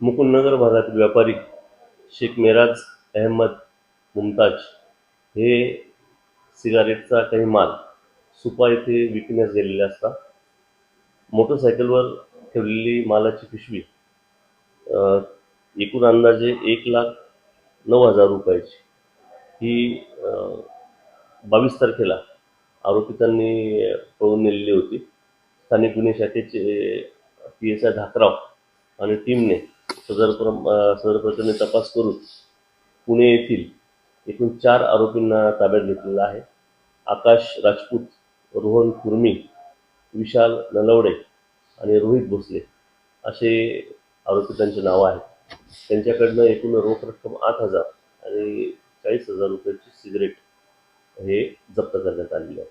मुकुंदनगर भागातील व्यापारी शेख मेराज अहमद मुमताज हे सिगारेटचा काही माल सुपा येथे विकण्यास गेलेले असता मोटरसायकलवर ठेवलेली मालाची पिशवी एकूण अंदाजे एक लाख नऊ हजार रुपयाची. ही बावीस तारखेला आरोपितांनी पळून नेलेली होती. स्थानिक गुन्हे शाखेचे पी एस आय धाकराव आणि टीमने सदर प्रम सदर प्रकरणी तपास करून पुणे येथील एकूण चार आरोपींना ताब्यात घेतलेला आहे. आकाश राजपूत रोहन कुर्मी विशाल नलवडे आणि रोहित भोसले असे आरोपी त्यांचे नावं आहेत. त्यांच्याकडनं एकूण रोख रक्कम आठ हजार आणि चाळीस हजार रुपयाची सिगरेट हे जप्त करण्यात आलेले आहे